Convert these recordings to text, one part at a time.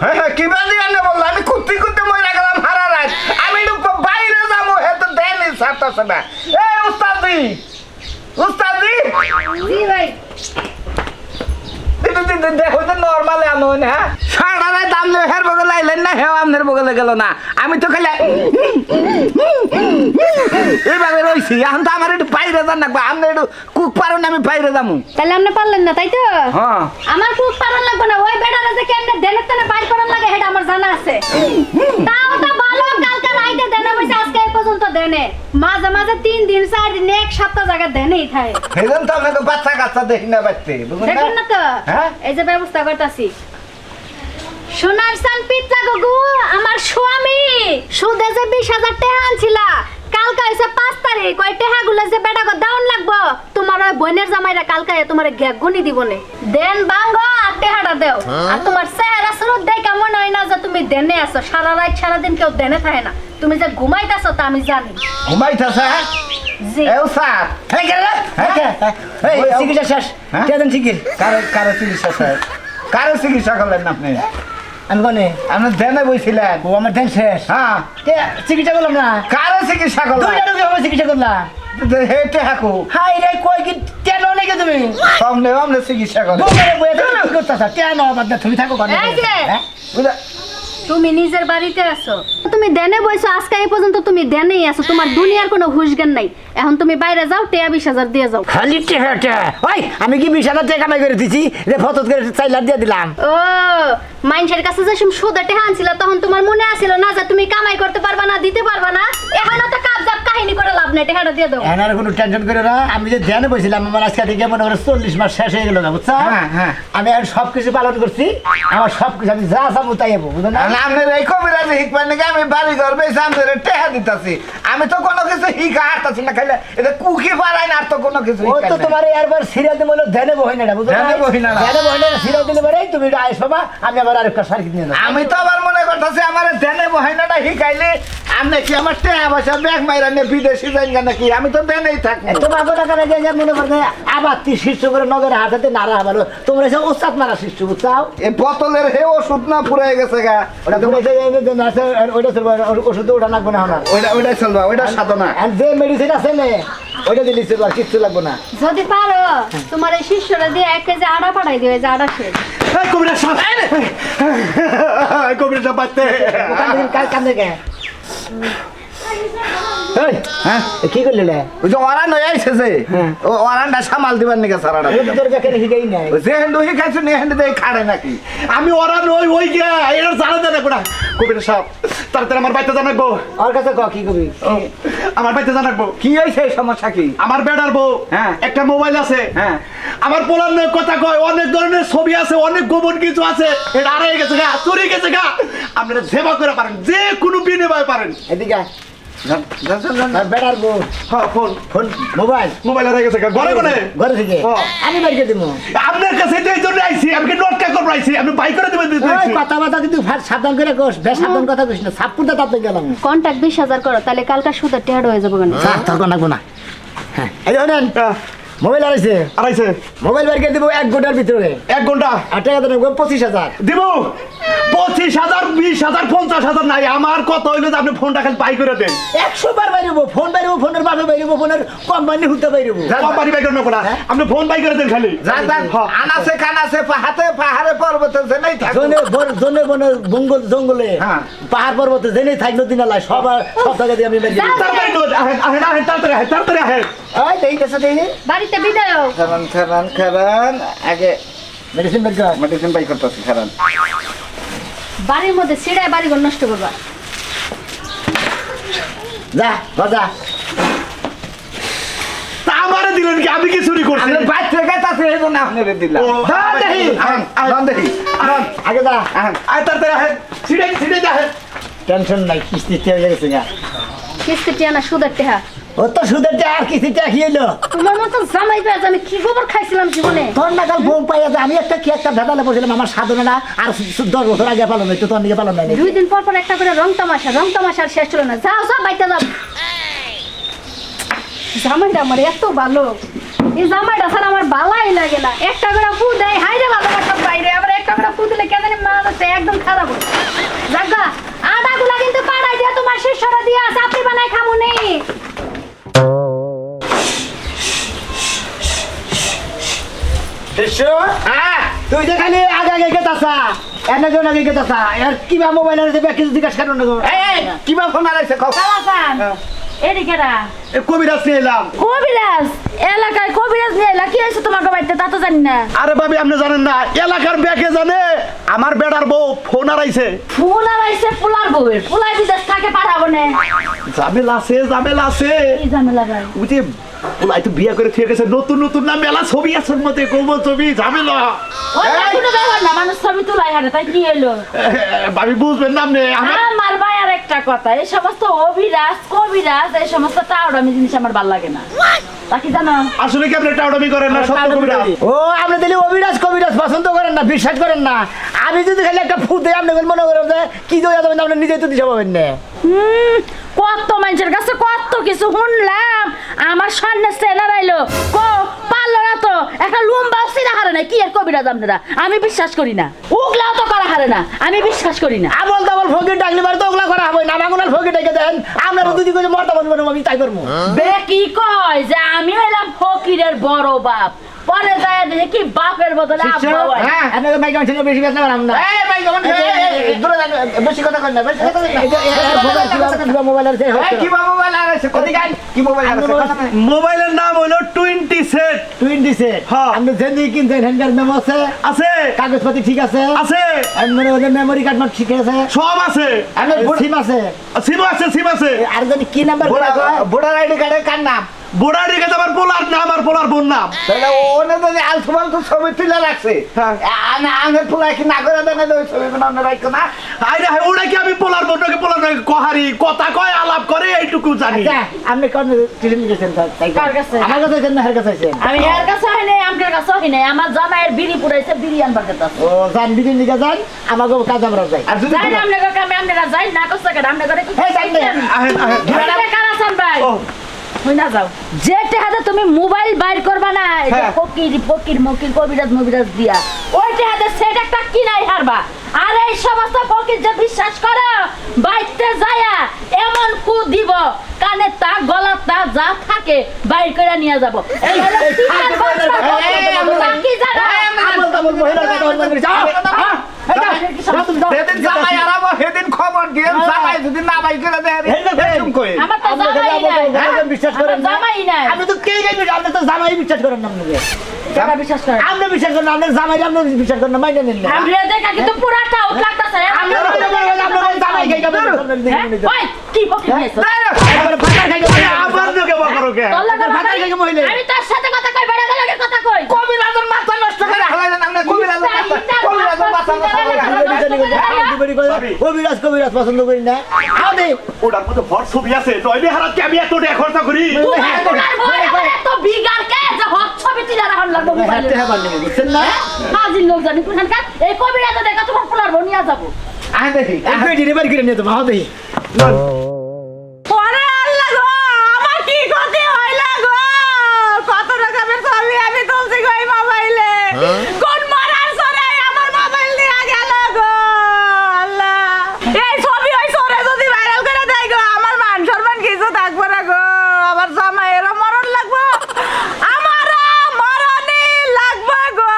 হ্যাঁ হ্যাঁ কি বাদি আনে বলল? আমি কুত্তি কুত্তি মরে গেলাম হারা আমি বাইরে যাব, হে তো দেয়নি সারতেছে না। এ, উস্তাদি! উস্তাদি! দেখো তো নর্মালে আনো না সারা দাম হের বগলে আইলেন না হেও আমনের বগলে গেল না আমি তো খালি এইভাবে রইছি এখন তো আমার একটু বাইরে যান না আপনি একটু কুক পারেন আমি বাইরে যাব তাহলে আপনি পারলেন না তাই তো? হ্যাঁ। আমার খুব পারন লাগবে না ওই বেটারা যে কেমনে দেনের তেনে বাইর করার লাগে সেটা আমার জানা আছে। তাও তো ভালো কালকে রাইতে দেনে বসে আজকে এই পর্যন্ত দেনে। মাঝে তিন দিন চার দিন এক সপ্তাহ জায়গা দেনেই থাকে সেদিন তো আপনাকে বাচ্চা কাচ্চা দেখি না বুঝলেন দেখুন না তো? হ্যাঁ? এই যে ব্যবস্থা করতেছি। সোনার সান পিতলা গগু আমার স্বামী সুদে যে বিশ হাজার টাকা আনছিলা কালকে হয়েছে পাঁচ তারিখ ওই টাকা গুলো যে বেটাকে দাউন লাগবো তোমার ওই বোনের জামাইরা কালকে তোমার গ্যাগ গুনি দিব নে। দেন বাঙ্গো আর টেহাটা দেও। আর তোমার চেহারা সুরত দেখে কেমন হয় না যে তুমি দেনে আছো সারা রাত সারা দিন কেউ দেনে থাকে না। তুমি যে ঘুমাইতেছো তা আমি জানি। ঘুমাইতেছে? হ্যাঁ জি। এও স্যার। হ্যাঁ কে রে? হ্যাঁ কে? এই, চিকিৎসা শেষ? হ্যাঁ? কে দেন চিকিৎ কারও কারও চিকিৎসা স্যার। কারও চিকিৎসা করলেন না আপনি? আমি কোনে? আপনি দেনে বইছিলেন। ও আমার দেন শেষ। হ্যাঁ। কে চিকিৎসা করলাম না? কারও চিকিৎসা করলেন? দুইটা রোগী আমার চিকিৎসা করলাম হেটে হাকু? হাই রে কই কি তুমি? সামনে সামনে চিকিৎসা করে বোকারে বইয়া তুমি কি করতেছ? কেন বাদ তুমি থাকো কোনে এই যে। তুমি নিজের বাড়িতে আছো। তুমি দেনে বইছো আজকে এই পর্যন্ত তুমি দেনেই আছো। তোমার দুনিয়ার কোনো হুশ জ্ঞান নাই। এখন তুমি বাইরে যাও টেয়া বিশ হাজার দিয়ে যাও। খালি টেহাটা ওই আমি কি বিশ হাজার টাকা কামাই করে দিছি? যে ফটো করে চাইলা দিয়ে দিলাম। ও মাইনসের কাছে যে সুদে টেহা আনছিল তখন তোমার মনে আছিল না যে তুমি কামাই করতে পারবা না দিতে পারবা না? এখনও তো কাবজাব কাহিনী করে লাভ নেই টেহাটা দিয়ে দাও। এনার কোনো টেনশন করে না। আমি যে ধ্যানে বসছিলাম আমার আজকে থেকে মনে করে চল্লিশ মাস শেষ হয়ে গেল না বুঝছ? হ্যাঁ, হ্যাঁ। আমি আর সব কিছু পালন করছি আমার সব কিছু আমি যা চাবো তাই হব বুঝো না? আপনার এই কবিরাজি হিকমান নাকি আমি বাড়ি ঘর বেশি আমাদের টেহা দিতেছি। আমি তো কোনো কিছু হিকা হাঁটতেছি না খাইলে এটা কুকি পারাই না আর তো কোনো কিছু ও তো তোমার একবার সিরিয়াল দিয়ে বলল ধ্যানে বহি না বুঝো ধ্যানে বহি না। ধ্যানে বহি না সিরিয়াল দিলে পরে তুমি আইস বাবা আমি আবার আরেকটা সার্কিট নিয়ে আমি তো আবার মনে করতেছি আমার দেনে বহাইনাটা হিকাইলে আপনি কি আমার টেহা পয়সা ব্যাগ মাইরা নিয়ে বিদেশি যাইন নাকি? আমি তো দেনেই থাকি তোমার যে যে মনে করবে আবার তি শীর্ষ করে নগরে হাতাতে নাড়া আবার তোমরা এসে ওস্তাদ মারা সৃষ্টি বুঝছাও? এই বোতলের হে ওষুধ না ফুরাই গেছে গা। ওটা তুমি ওইটা চলবে ওষুধ ওটা লাগবে না ওইটা ওইটাই চলবা ওইটা সাধনা। আর যে মেডিসিন আছে না ওইটা দিলি চলবে আর কিচ্ছু লাগবে না। যদি পারো তোমার এই শিষ্যরা দিয়ে এক কেজি আড়া পাঠাই এই যে আড়া শেষ। কবিরা সাপ কবিরা সাপ পাইতে। ওখান থেকে কাজ কাম থেকে এই, হ্যাঁ? কি করলি রে? ওই যে ওরান হয়ে আইছে যে। ও ওরানটা সামাল দিবার নাকি সারাটা। আমি তোর কাছে শিখাই নাই। যে হেন্ডু শিখাইছো নে হেন্ডু দেই খাড়ে নাকি? আমি ওরান ওই ওই গিয়া এটা জানা দেয় কোনা কবির সাহেব তাড়াতাড়ি আমার কাছে ক আমার কি সমস্যা কি? বেটার বউ। হ্যাঁ। একটা মোবাইল আছে। হ্যাঁ। আমার পোলার কথা কয় অনেক ধরনের ছবি আছে অনেক গোপন কিছু আছে। এটা আড়াই গেছে গা চুরি গেছে গা। আপনারা সেবা করে পারেন যে কোনো বিনিময় পারেন। এদিকে বেটার বউ। হ্যাঁ ফোন। Phone mobile. মোবাইল হারিয়ে গেছে গা ঘরে ঘরে থেকে। হ্যাঁ। আমি বাড়িতে দিব আপনার কাছে তো এই জন্য আইছি আমি কি নোট কা আইছি আপনি বাই করে দেবেন দিতে ওই কথা বাতা কিন্তু সাবধান করে কোস বেশ সাবধান কথা না তাতে গেলাম। হাজার করো তাহলে কালকা সুদের টেহাটা হয়ে যাব কেন? না। হ্যাঁ এই ধরেন হ্যাঁ, মোবাইল আড়াইছে। আড়াইছে। মোবাইল বের করে দিব এক ঘণ্টার ভিতরে। এক ঘণ্টা। আর টাকা দেবো পঁচিশ হাজার। দিব? পঁচিশ হাজার বিশ হাজার পঞ্চাশ হাজার নাই। আমার কত হইল যে আপনি ফোনটা খালি বাই করে দেন। একশো বার বাইরবো ফোন বাইরবো ফোনের বাপে বাইরবো ফোনের কোম্পানি হুতে বাইরবো জান- কোম্পানি বাই করে নেব না আপনি ফোন বাই করে দেন খালি। হ্যাঁ। আনাসে কানাসে পাহাড়ে পর্বতে যে নাই থাকো জনে বন- জঙ্গল জঙ্গলে। হ্যাঁ। পাহাড় পর্বতে জেনে থাক নদী নালায় সব সব জায়গা দিয়ে আমি। তাড়াতাড়ি আহেন আহেন তাড়াতাড়ি আহেন তাড়াতাড়ি আহেন। দেই দেশে দেই বাড়িতে বিদায়। খারান খারান খারান আগে মেডিসিন বের কর। মেডিসিন বাই করতেছি খারান বাড়ির মধ্যে ছিড়ায় বাড়ি ঘর নষ্ট করবা। যা বাজা। আমারে দিলেন কি? আমি কি চুরি করছি? আমি বাইর থেকে তাতে এই জন্য আপনারে দিলাম। হ্যাঁ, দেখি। আহেন, দেখি। আগে যা। আহেন। আয় তাড়াতাড়ি আহেন ছিড়ে ছিড়ে আহেন টেনশন নাই কিস্তি গেছে কিস্তি টিয়ানা সুদের টেহা ও তো সুদের আর কিস্তি টাকা কি তোমার মতো জামাই পেয়ে আমি কি গোবর খাইছিলাম জীবনে? তোর নাকাল বোম পাইয়া আমি একটা কি একটা ভেদালে বসেছিলাম আমার সাধনা আর দশ বছর আগে পালন হইতো তোর নিয়ে পালন হয়নি। দুই দিন পর পর একটা করে রং তামাশা রং তামাশা শেষ ছিল না। যাও যাও বাইতে যাও। জামাইটা আমার এত ভালো। এই জামাইটা স্যার আমার বালাই না। একটা করে ফু দেয় হাই রে ভালোবাসার বাইরে। আবার একটা করে ফু দিলে কেন জানি মানুষ একদম খারাপ হয়ে জাগা আদাগুলা কিন্তু পাড়াই দিয়া তোমার শেষ শিষ্যরা দিয়া চাপড়ি বানাই খামু নেই শিষ্য? হ্যাঁ। তুই যে খালি আগে আগে গেতাসা এনে জন আগে গেতাসা আর কিবা মোবাইল আর দেবে কিছু জিজ্ঞাসা করো না গো। এই কিবা ফোন আলাইছে কও। চালাকান এদিকে রা এ কবিরাজ নিয়ে এলাম। কবিরাজ এলাকায় কবিরাজ নিয়ে এলা কি হয়েছে তোমার বাড়িতে? তা তো জানি না। আরে ভাবি আপনি জানেন না এলাকার ব্যাকে জানে আমার বেড়ার বউ ফোন আড়াইছে ফুল আর আইসে ফুলার বউয়ের ফুলাই বিদেশ থাকে পাঠাবো না। ঝামেলা আছে ঝামেলা আছে। কি ঝামেলা ভাই? ওই যে ওলাই তো বিয়ে করে থেকে নতুন নতুন না মেলা ছবি আছে কোমল ছবি ঝামেলা। ওই কোনো ব্যাপার না মানুষ ছবি তুলাই হারে তাই কি এলো। ভাবি বুঝবেন না আপনি আমার আমার ভাই আর একটা কথা এই সমস্ত অভিরাজ কবিরাজ এই সমস্ত টাউডামি জিনিস আমার ভালো লাগে না। আসলে কি আপনি টাউডামি করেন না সত্য কবিরাজ? ও আপনি দিলে অবিরাজ কবিরাজ পছন্দ করেন না বিশ্বাস করেন না। আমি যদি খালি একটা ফু দেই আপনি মনে করেন যে কি দইয়া যাবেন আপনি নিজেই তো দিশা পাবেন না। হুম, কত মানুষের কাছে কত কিছু শুনলাম। আমার সামনে সেলার আইলো কো পারল না তো। একটা লম্বা সিরা হারে না কি আর কবিরাজ আপনারা আমি বিশ্বাস করি না। উগলাও তো করা হারে না আমি বিশ্বাস করি না। আমল তামল ফকির ডাকলি বার তো ওগলা করা হবে না আমাগুনার ফকির ডেকে দেন। আমরা দুদি করে মরতে পারবেন আমি তাই করব। বে কি কয় যে আমি হইলাম ফকিরের বড় বাপ। পরে যায় দেখি কি বাপের বদলে আব্বা হয়। আপনাকে মাইক মানুষের বেশি বেতন পারাম না। এই ভাই কেমন দূরে বেশি কথা কই না বেশি কথা কই না। মোবাইল আছে কি মোবাইল আলাইছে কদি গাই কি মোবাইল নাই। মোবাইলের নাম হলো টোয়েন্টি সেট। টুইন্টি সে হ্যাঁ। আপনি যেদিন কিনছেন হ্যান্ডকার মেমো আছে। আছে। কাগজপাতি ঠিক আছে। আছে। মনে হয় মেমোরি কার্ড মার ঠিক আছে। সব আছে। আমি সিম আছে। সিম আছে সিম আছে। আর যদি কি নাম্বার ভোটার আইডি কার্ডের কার নাম? বোড়া রেখে আমার পোলার নাম আর পোলার বোন নাম। তাহলে ওনে তো যে আলতু ফালতু ছবি তুলে রাখছে। আনে আনে ফুলা কি না করে দেন ওই ছবি বানানো রাখতো না? আরে ওটা কি আমি পোলার বোনটাকে পোলার নাকি কহারি? কথা কয় আলাপ করে এইটুকু জানি। আপনি কোন টিলেন গেছেন তাই কার কাছে? আমার কাছে গেছেন হের কাছে আছেন আমি এর কাছে নাই আমার কাছে নাই। আমার জামাইয়ের বিড়ি পুরাইছে বিড়ি আনবার কথা ও জান বিদিন দিকে যান আমাকে কাজ আমরা যাই। আর যদি যাই না কামে আপনারা যাই না কষ্ট করে আপনাদের কি এই যাই আহেন আহেন। কারা আছেন ভাই? ও হই যাও যে টেহাতে তুমি মোবাইল বাইর করবা না এই যে হ্যাঁ। ফকির ফকির মকির কবিরাজ মবিরাজ দিয়া ওই টেহাতে সেট একটা কিনাই হারবা আর এই সমস্ত ফকির যে বিশ্বাস করো বাইতে যায়া এমন কু দিব কানে তা গলা তা যা থাকে বাইর করে নিয়ে যাব এই হলো কি জানো? আমল মহিলার কথা বলবেন যাও হ্যাঁ। সেদিন খবর দিয়ে জামাই যদি না বাই করে দেয় আপনি বিশ্বাস করেন আপনি তো কে গাইবেন আপনি তো জামাই বিশ্বাস করেন না বিশ্বাস করে আপনি বিশ্বাস করেন আপনার জামাই আপনি বিশ্বাস করেন না মাইনে নেন না আমরা দেখা কিন্তু পুরাটা আউট লাগতাছে আপনি আপনার জামাই গাবেন হ্যাঁ? ওই, কি ফকির নিয়েছো? আবার তোকে বকরো কে তোর লাগে ভাতার মাথায়- খাইকে মহিলা। আমি তোর সাথে কথা কই বেড়া লাগে কথা কই কবিরাজের মাথা নষ্ট কবিরাজ কবিরাজ পছন্দ করি না। আমি ওটার মধ্যে ভর ছবি আছে নইলে হারাত কি আমি এত টাকা খরচা করি এত বিগার কে যে হট ছবি তুলে রাখার লাগবে মোবাইলে হাতে হাবার বুঝছেন না? হাজির লোক জানি কোনখানকার এই কবিরা দেখা তোমার পোলার বনিয়া যাব। আয় দেখি একটু ডেলিভারি করে নিয়ে তোমার হবে ওরে আল্লাহ গো আমার কি ক্ষতি হইল গো কত রকমের ছবি আমি তুলছি গো এই মোবাইলে কোন মারার সরে আমার মোবাইল নিয়ে গেল গো আল্লাহ এই ছবি ওই সরে যদি ভাইরাল করে দেয় গো আমার মান সম্মান কিছু থাকবে না গো আমার জামাইয়েরও মরণ লাগবো আমারও মরণই লাগবে গো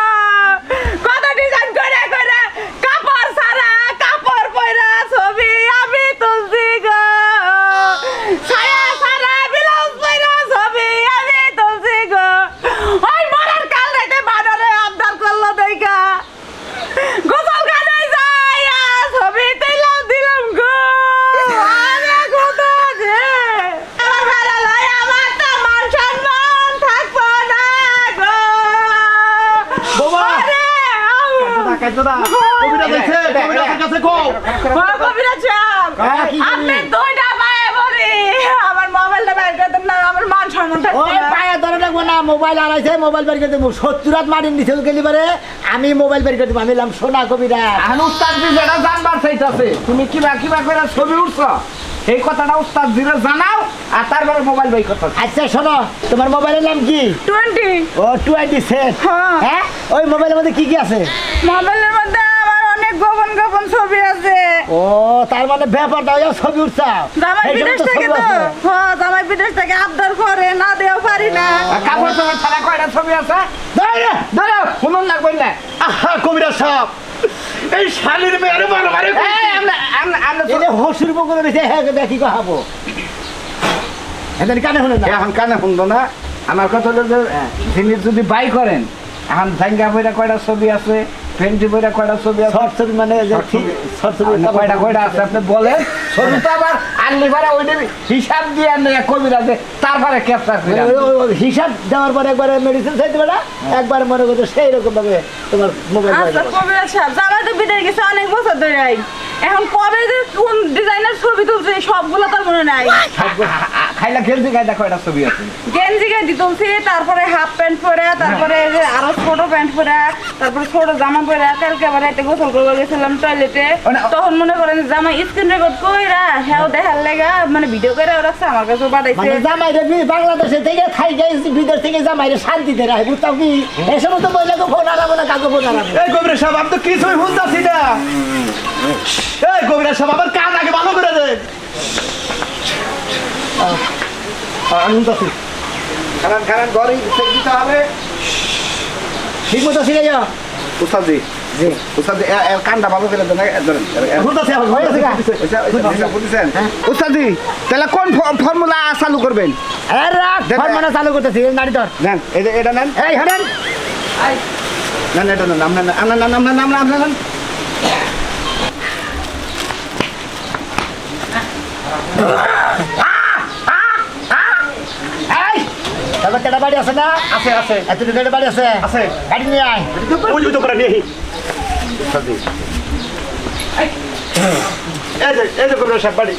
কত ডিজাইন করে করে কাপড় সারা কাপড় পয়রা ছবি আমি তুলছি গো ছায়া সারা ব্লাউজ পয়রা ছবি আমি তুলছি গো ওই মরার কাল রাতে বানরে আবদার করল দেখা গোসল খানে যাই আর ছবি তুইলাম দিলাম গো আরে খোদা রে আমার ভালো লয় আমার তো মান সম্মান থাকব না গো বাবা! আরে, আউ। কবিরা দেখছে কবিরাজের কাছে কও ও কবিরাজ সাহেব, হ্যাঁ, কি বললি? আপনি দুইটা পায়ে বলি আমার মোবাইলটা বাইর করে দেন না আমার মান সম্মান থাকবে ওই না। পায়ে ধরে রাখব না মোবাইল আনাইছে মোবাইল বের করে দেবো সত্তরাত মারিন দিছে গেলি পারে আমি মোবাইল বের করে দেবো। আমি এলাম সোনা কবিরা। এখন উস্তাদ কি যেটা জানবার চাইতাছে তুমি কিবা কিবা করে ছবি উঠছ এই কথাটা উস্তাদ জিরে জানাও আর তারপরে মোবাইল বাই করতে আচ্ছা শোনো তোমার মোবাইলের নাম কি? টোয়েন্টি। ও টোয়েন্টি সেট। হ্যাঁ। হ্যাঁ? ওই মোবাইলের মধ্যে কি কি আছে? মোবাইলের মধ্যে গোপন গোপন ছবি আছে। ও তার মানে ব্যাপারটা ওই ছবি উঠছাও জামাই বিদেশ থেকে তো। হ্যাঁ জামাই বিদেশ থেকে আবদার করে না দেও পারি না। কাপড় চোপড় ছাড়া কয়টা ছবি আছে? দাঁড়া। ধরো। শুনুন না কইলে আহা কবিরাজ সাহেব। এই শালির মেয়ের মারামারি এই আমরা আমরা আমরা হসুর বকুলে রয়েছে হ্যাঁ দেখি কহাবো এদের কানে হলো না। এখন কানে শুনতো না। আমার কথা হলো যে জিনিস যদি বাই করেন এখন জাঙ্গা বইটা কয়টা ছবি আছে? ফেন্টি বইরা কয়টা ছবি আছে? শর্ট ছবি মানে যে শর্ট ছবি। কয়টা কয়টা আছে আপনি বলেন? ছবি তো আবার আনলি ভাড়া ওইটা হিসাব দিয়ে আনলে কবিরা যে তারপরে ক্যাপচার করে ওই- ওই- ওই হিসাব দেওয়ার পরে একবারে মেডিসিন চাইতে পারে একবার মনে করছে সেই রকম ভাবে তোমার মোবাইল আচ্ছা কবিরাজ সাহেব জামাই তো বিদেশ গেছে অনেক বছর ধরে আই। এখন কবে যে কোন ডিজাইনের ছবি তুলছে সবগুলো তার মনে নাই। খাইলা খেলতে খাইলা কয়টা ছবি আছে। গেঞ্জি গেঞ্জি তুলছি তারপরে হাফ প্যান্ট পরে তারপরে যে আরও ছোট প্যান্ট পরে তারপরে ছোট জামা পরে কালকে আবার একটা গোসল করতে গেছিলাম টয়লেটে তখন মনে করেন জামা স্ক্রিন রেকর্ড কইরা হ্যাঁ দেখার লেগা মানে ভিডিও করে রাখছে আমার কাছে পাঠাইছে। মানে জামাইরে বি- বাংলাদেশে থেকে খাই গেছি বিদেশ থেকে জামাইরে শান্তিতে রাখে বুঝতাম কি? এই সমস্ত মহিলাকে ফোন আনাবো না কাকে ফোন আনাবো এই কবিরাজ সাহেব আমি তো কিছুই শুনতাছি না এই আগে ভালো করে দেন। আমি শুনতাছি খারান খারান ঘরে চেক দিতে হবে। ঠিক মতো শিখে যাও উস্তাদ জি। জি উস্তাদ এর কানটা ভালো করে দেন এ- ধরেন এ- এ- শুনতেছি এখন হয়ে গেছে? উস্তাদ জি তাহলে কোন ফর্মুলা চালু করবেন? আরে মানে চালু করতেছি এই নারী তোর নেন যে এটা নেন। এই হারেন নেন এটা নেন আপনার আপনার নাম আপনার নাম আপনার তারপর কেটা বাড়ি আছে না? আছে আছে। এত কেটা বাড়ি আছে? আছে। গাড়ি নিয়ে আয়। ওই যে করে নিয়ে এই যে এই যে কবিরাজ সাহেব বাড়ি।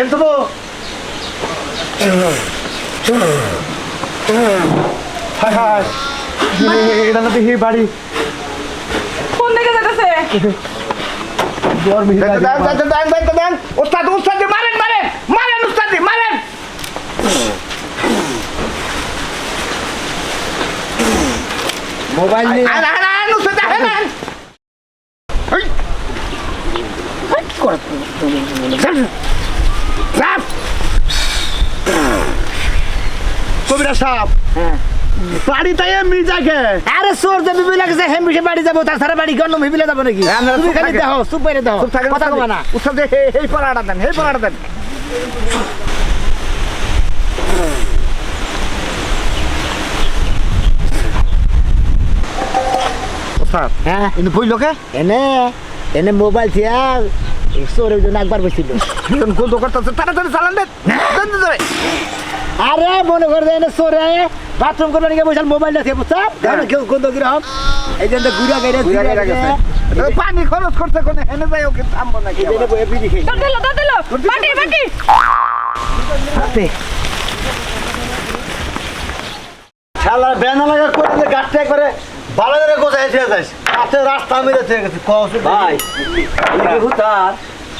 এর তো হায় হায় এটা না দেখি বাড়ি। কোন দিকে যেতেছে মিহি উস্তাদ উস্তাদ মারেন মারেন মারেন উস্তাদ জি মারেন মোবাইল নিয়ে আন উস্তাদ জি, আন আন এই সাপ কবিরাজ সাহেব হ্যাঁ বাড়ি তাই এমনি যাকে। আরে সোর যে বিবি লাগছে হেম বিষে বাড়ি যাব সারা বাড়ি গন্ন ভিবিলে যাব নাকি? হ্যাঁ, তুমি খালি। দেখো চুপ দেখো কথা কবা না। জি হে- হেই পড়াটা দেন হেই পড়াটা দেন। উস্তাদ হ্যাঁ? লোকে এনে এনে মোবাইল থিয়া সোরের জন্য একবার বসছিল দোকান তাড়াতাড়ি চালান দেন। দেন। আরে মনে করে যে এনে সোরে বাথরুম করবে নাকি? বসে মোবাইল আছে বুঝছ দেখো কেউ কোন দোকান রকম এই জন্য ঘুরা গাইরে ঘুরে গেছে। পানি খরচ করতে কোনে? হেনে যাই ওকে থামবো নাকি আবার? দর দিল দর দিল বাটি বাটি। শালা বেনা লাগা করলে গাছটা একবারে ভালো করে গোছাই ছেড়ে যাস আচ্ছা রাস্তা মেরে থেকে গেছে। কস ভাই কি হুতার।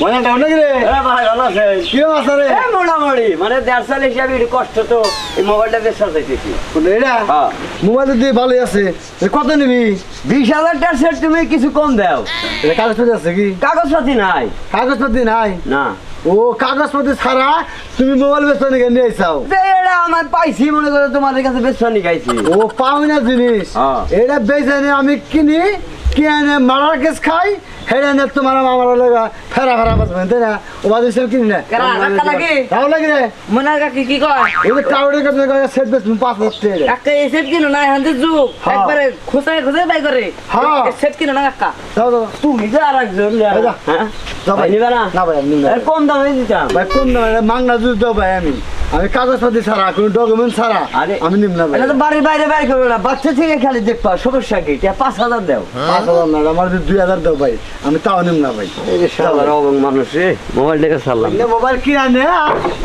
মনে রে হ্যাঁ ভাই ভালো আছে কি আছে রে? হ্যাঁ মোটামুটি মানে দেড় সাল হিসাবে একটু কষ্ট তো এই মোবাইলটা সাজাইতেছি। এটা? হ্যাঁ। মোবাইল দিয়ে ভালোই আছে। কত নিবি? বিশ তুমি কিছু কম দাও। কাগজপত্র আছে কি? কাগজপাতি নাই। নাই? না। ও কাগজপত্র ছাড়া তুমি মোবাইল বেচতে নিয়ে নিয়ে আইসাও? এটা আমার পাইছি মনে করো তোমাদের কাছে বেশ সনি গাইছি ও পাওই না জিনিস। হ্যাঁ। এটা বেচে আমি কিনি কিনে মারার কেস খাই হেরে নে তোমার আমার লাগা ফেরা ফেরা বাজবেন তাই না? ও বাজে সেল কিনি না? তাও লাগে রে? মনে কাকি কি কয়? ওই যে টাউডের কাছে সেট বেচ পাঁচ হাজার টাকা কাকা এই সেট কিনো না এখান যুগ। হ্যাঁ। একবারে খুঁজে খুঁজে বাই করে। হ্যাঁ। সেট কিনো না কাকা দাও দাও তুমি যে আর একজন যা। হ্যাঁ? ভাই। নিবে না। না ভাই আমি নিব কম দামে দিতাম। ভাই কোন দামে মাংনা জুস দাও ভাই আমি। আমি কাগজপাতি ছাড়া কোনো ডকুমেন্ট ছাড়া। আমি নিব না বাড়ির বাইরে বাইর করবে না। বাচ্চা থেকে খালি দেখবা সমস্যা কি? পাঁচ হাজার দাও। পাঁচ হাজার না আমার দুই হাজার দাও ভাই আমি তাও নিব না ভাই। মানুষ রে মোবাইলটাকে সারলাম মোবাইল কিনা নে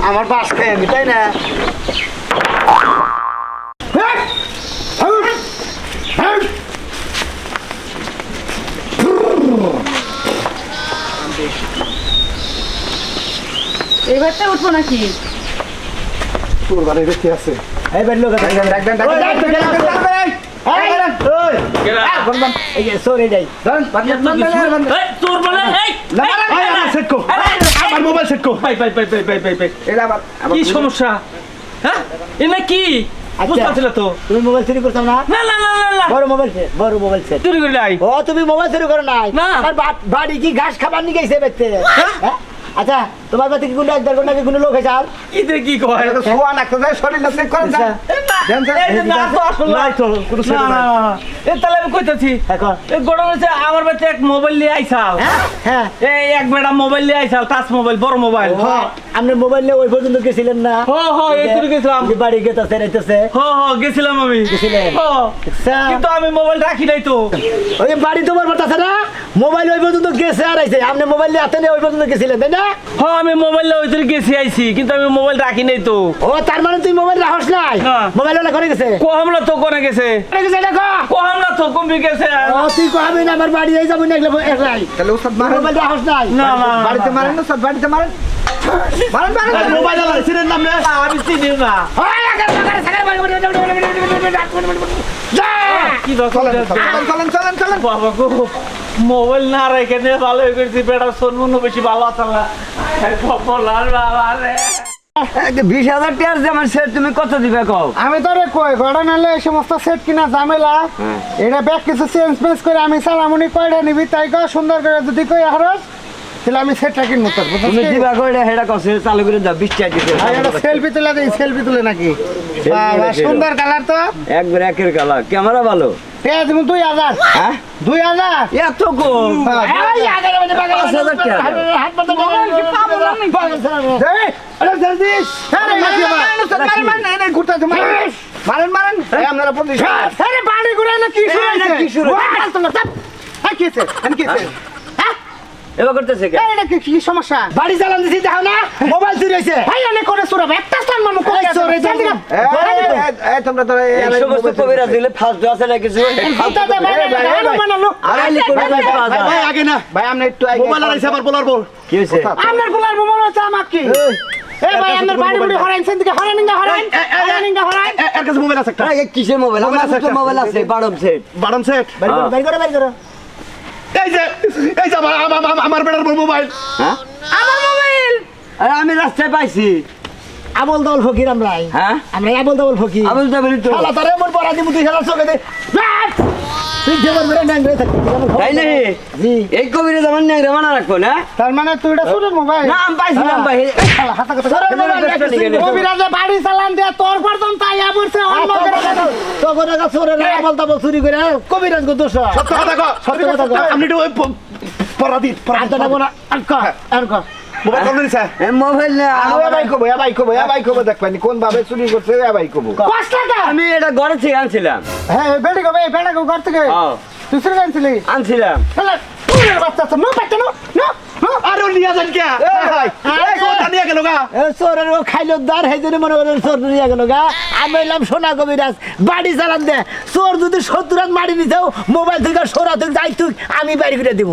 আমার বাস খাই আমি তাই না? ঘরতে উঠবো নাকি? তোর বাড়ি দেখতে আছে? এই বের লোক আছে। ডাক দেন, কো সমস্যা হ্যাঁ এনে কি আচ্ছা। বুঝতে তো তুমি মোবাইল চুরি করছ না না না না না না বড় মোবাইল সেট বড় মোবাইল সেট চুরি করে নাই ও তুমি মোবাইল চুরি করো নাই না। বাড়ি কি ঘাস খাবার নিয়ে গেছে বেচতে হ্যাঁ? আচ্ছা তোমার বাড়িতে কি কোনো এক দেড় ঘণ্টা কি কোনো লোক আর? কি কয়? শোয়া না, তো করেন যে না গরম হচ্ছে আমার এক মোবাইল নিয়ে আইসাল হ্যাঁ? এই এক বেটা মোবাইল নিয়ে আইসাল টাচ মোবাইল বড় মোবাইল। হ্যাঁ, আপনি মোবাইল নিয়ে ওই পর্যন্ত গেছিলেন না? হ হ গেছিলাম। বাড়ি গেতেছে রাইতেছে। হ হ গেছিলাম আমি। গেছিলেন? আচ্ছা। কিন্তু আমি মোবাইল রাখি নাই তো। ওই বাড়ি তোমার বাতাছে না? মোবাইল ওই পর্যন্ত গেছে আর আইছে। আপনি মোবাইল নিয়ে হাতে নিয়ে ওই পর্যন্ত গেছিলেন তাই না? হ আমি মোবাইল ওই তোর গেছি আইছি কিন্তু আমি মোবাইল রাখি নাই তো ও তার মানে তুই মোবাইল রাখস নাই মোবাইল ওলা করে গেছে কোহামলা তো কোনে গেছে করে গেছে দেখো কোহামলা তো কমে গেছে ও তুই কহাবি না আমার বাড়ি যাই যাব না একলা একলাই তাহলে উস্তাদ মারেন। মোবাইল রাখস নাই না না বাড়িতে মারেন না, উস্তাদ, বাড়িতে মারেন। মারেন, মারেন। মোবাইল আলাদা সিনের নাম না, আমি চিনি না কি দরকার চলেন, চলেন, চলেন, চলেন। বাবা গো মোবাইল না রেখে নিয়ে ভালো হয়ে গেছি বেটা সোনমনু বেশি ভালো আছে না বিশ হাজার টাকার যেমন সে তুমি কত দিবে কও? আমি তো রে কই ঘোড়া নালে এই সমস্ত সেট কিনা ঝামেলা। এটা ব্যাগ কিছু চেঞ্জ মেঞ্জ করে আমি সালামুনি কয়টা নিবি তাই সুন্দর করে যদি কই হারস তাহলে আমি সেটটা কিনবো তোর তুমি দিবা কইলে হেডা কছে চালু করে দাও বিশ টাকা দিতে সেলফি তুলে দিই সেলফি তুলে নাকি। সুন্দর কালার তো। একবার একের কালা ক্যামেরা ভালো? পেয়ে দিব দুই হাজার হ্যাঁ দুই হাজার এত কম মানে মারেন, মারেন, আপনারা পুলিশ বাড়ি ঘুরে কি শুরু কি শুরু? আমি কি? হ্যাঁ? এবার করতেছে কে এটা কি- কি সমস্যা বাড়ি চালান দিছি দেখো না মোবাইল চুরি ভাই অনেক করে সুরাবে একটা স্থান মানুষ করে এই, চোরে, জলদি জলদি। এই, তোমরা তো এই- এই সমস্ত কবিরা দিলে আছে না কিছু দে, ভাই, করে ভাই, ভাই, আগে না ভাই, একটু আগে- মোবাইল আবার বলার বল কি হয়েছে আপনার পোলার মনে হচ্ছে আমার কি এই ভাই আপনার বাড়ি বুড়ি হরাইন সেন থেকে হরাইন ইঙ্গা হরাইন হরাইন ইঙ্গা হরাইন এর কাছে মোবাইল আছে একটা এই কিসের মোবাইল আমার মোবাইল আছে বারম সেট বারম সেট বাড়ি করো বাড়ি করো এই যে এই যে আমার আমার- আমার বেটার মোবাইল। হ্যাঁ? আমার মোবাইল! আরে আমি রাস্তায় পাইছি। আবল দল ফকির আমরাই। হ্যাঁ? আমরা আবল দল ফকির। আমি তো বলি তো। শালা তারে এমন পড়া দিব তুই শালা চোখে দে! তুই যেমন বেড়ে ন্যাংরে থাকবি তুই তাই নাকি? জি। এই কবিরে যেমন নেই রেমানা রাখব না? তার মানে তুই এটা শুরু মোবাইল। না আমি পাইছিলাম ভাই শালা হাতা কথা নে। কবিরাজে বাড়ি চালান দিয়ে তোর পর্যন্ত আইয়া পড়ছে অন্য করে চুরি করে। কবিরাজ গো দোষ সত্য কথা কো সত্য কথা। আপনি না। মোবাইল কল দিছে? মোবাইল না আমি এ ভাই কবো এ ভাই কবো এ ভাই কবো দেখবেন কোন ভাবে চুরি করছে এ ভাই কবো। পাঁচ টাকা আমি এটা ঘরে থেকে আনছিলাম। হ্যাঁ বেড়ি কবে বেড়া কো ঘর থেকে? হ্যাঁ। তুই চুরি আনছিলি? আনছিলাম। তাহলে পুরের বাচ্চা আছে নো বাচ্চা নো নো নো। আরে যান কে? ভাই এই কোনটা নিয়ে গেল গা? চোরের ও খাইলো দার সেই জন্য মনে করেন চোর নিয়ে গেল গা। আমি এলাম সোনা কবিরাজ বাড়ি চালান দে। চোর যদি সত্তর মারি দিতেও মোবাইল থেকে সরা তুই যাই তুই আমি বাড়ি করে দিব।